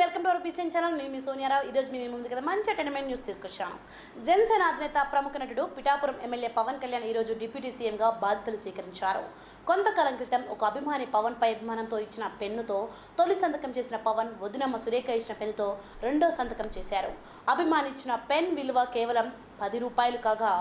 Welcome to our PCN channel నేను మీ సోనియారావు ఈరోజు మీ ముందు కదా మంచి ఎంటర్టైన్మెంట్ న్యూస్ తీసుకొచ్చాను జనసేన అధినేత ప్రముఖ నటుడు పిఠాపురం ఎమ్మెల్యే పవన్ కళ్యాణ్ ఈరోజు డిప్యూటీ సీఎంగా బాధ్యతలు స్వీకరించారు. కొంతకాలం క్రితం ఒక అభిమాని పవన్ పై అభిమానంతో ఇచ్చిన పెన్నుతో తొలి సంతకం చేసిన పవన్ వదినమ్మ సురేఖ ఇచ్చిన పెన్నుతో రెండో సంతకం చేశారు. అభిమాని ఇచ్చిన పెన్ విలువ కేవలం పది రూపాయలు కాగా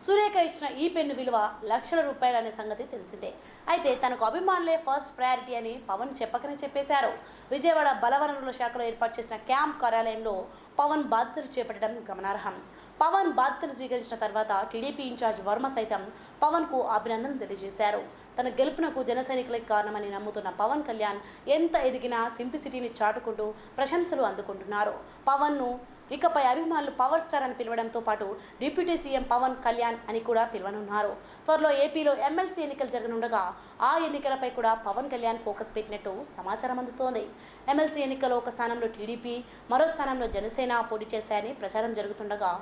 సురేఖ ఇచ్చిన ఈ పెన్ను విలువ లక్షల రూపాయలు అనే సంగతి తెలిసిందే. అయితే తనకు అభిమానులే ఫస్ట్ ప్రయారిటీ అని పవన్ చెప్పకనే చెప్పేశారు. విజయవాడ బలవనరుల శాఖలో ఏర్పాటు చేసిన క్యాంప్ కార్యాలయంలో పవన్ బాధ్యతలు చేపట్టడం గమనార్హం. పవన్ బాధ్యతలు స్వీకరించిన తర్వాత టీడీపీ ఇన్ఛార్జ్ వర్మ సైతం పవన్కు అభినందనలు తెలియజేశారు. తన గెలుపునకు జన కారణమని నమ్ముతున్న పవన్ కళ్యాణ్ ఎంత ఎదిగినా సింప్లిసిటీని చాటుకుంటూ ప్రశంసలు అందుకుంటున్నారు. పవన్ను ఇకపై అభిమానులు పవర్ స్టార్ అని పిలవడంతో పాటు డిప్యూటీ సీఎం పవన్ కళ్యాణ్ అని కూడా పిలవనున్నారు. త్వరలో ఏపీలో ఎమ్మెల్సీ ఎన్నికలు జరగనుండగా ఆ ఎన్నికలపై కూడా పవన్ కళ్యాణ్ ఫోకస్ పెట్టినట్టు సమాచారం అందుతోంది. ఎమ్మెల్సీ ఎన్నికల్లో ఒక స్థానంలో టీడీపీ మరో స్థానంలో జనసేన పోటీ చేస్తాయని ప్రచారం జరుగుతుండగా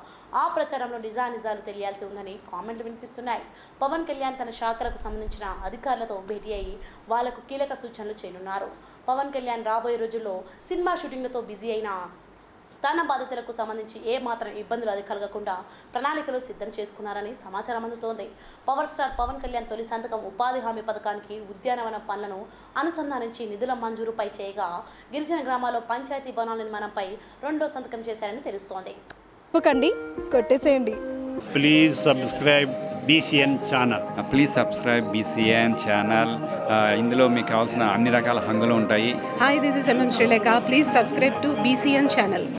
ఆ ప్రచారంలో నిజానిజాలు తెలియాల్సి ఉందని కామెంట్లు వినిపిస్తున్నాయి. పవన్ కళ్యాణ్ తన శాఖలకు సంబంధించిన అధికారులతో భేటీ అయి వాళ్ళకు కీలక సూచనలు చేయనున్నారు. పవన్ కళ్యాణ్ రాబోయే రోజుల్లో సినిమా షూటింగ్లతో బిజీ అయిన తన బాధితులకు సంబంధించి ఏ మాత్రం ఇబ్బందులు అది కలగకుండా ప్రణాళికలు సిద్ధం చేసుకున్నారని సమాచారం అందుతోంది. పవర్ స్టార్ పవన్ కళ్యాణ్ తొలి సంతకం ఉపాధి హామీ పథకానికి ఉద్యానవన పనులను అనుసంధానించి నిధుల మంజూరుపై చేయగా గిరిజన గ్రామాల్లో పంచాయతీ భవనాల నిర్మాణంపై రెండో సంతకం చేశారని తెలుస్తోంది. కొట్టేసేయండి. Please subscribe BCN channel please subscribe BCN channel ఇందులో మీకు కావాల్సిన అన్ని రకాల హంగులు ఉంటాయి. Hi, this is MM Sri Lanka. Please subscribe to BCN channel.